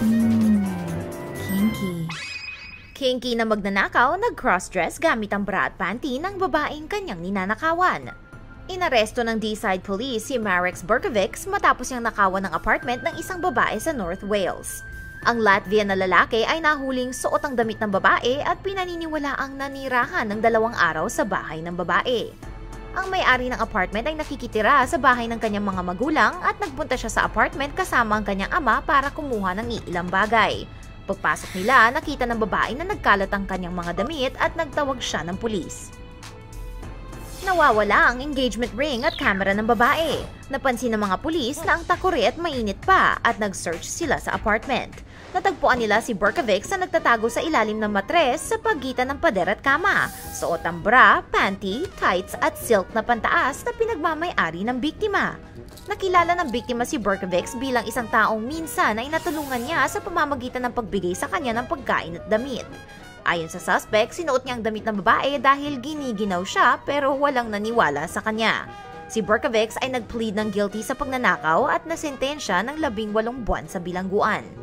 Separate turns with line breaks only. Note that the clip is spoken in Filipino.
Hmm, kinky.
Kinky na magnanakaw, nag-crossdress gamit ang bra at panty ng babaeng kanyang ninanakawan. Inaresto ng D-Side Police si Marex Berkovics matapos niyang nakawan ng apartment ng isang babae sa North Wales. Ang Latvian na lalaki ay nahuling suot ang damit ng babae at pinaniniwala ang nanirahan ng dalawang araw sa bahay ng babae. Ang may-ari ng apartment ay nakikitira sa bahay ng kanyang mga magulang at nagpunta siya sa apartment kasama ang kanyang ama para kumuha ng iilang bagay. Pagpasok nila, nakita ng babae na nagkalat ang kanyang mga damit at nagtawag siya ng pulis. Nawawala ang engagement ring at camera ng babae. Napansin ng mga pulis na ang takore at mainit pa at nag-search sila sa apartment. Natagpuan nila si Berkovic na nagtatago sa ilalim ng matres sa pagitan ng pader at kama. Suot ang bra, panty, tights at silk na pantaas na pinagmamay-ari ng biktima. Nakilala ng biktima si Berkovic bilang isang taong minsan ay natulungan niya sa pamamagitan ng pagbigay sa kanya ng pagkain at damit. Ayon sa suspect, sinuot niya ang damit ng babae dahil giniginaw siya pero walang naniwala sa kanya. Si Berkovic ay nag-plead ng guilty sa pagnanakaw at nasentensya ng labing walong buwan sa bilangguan.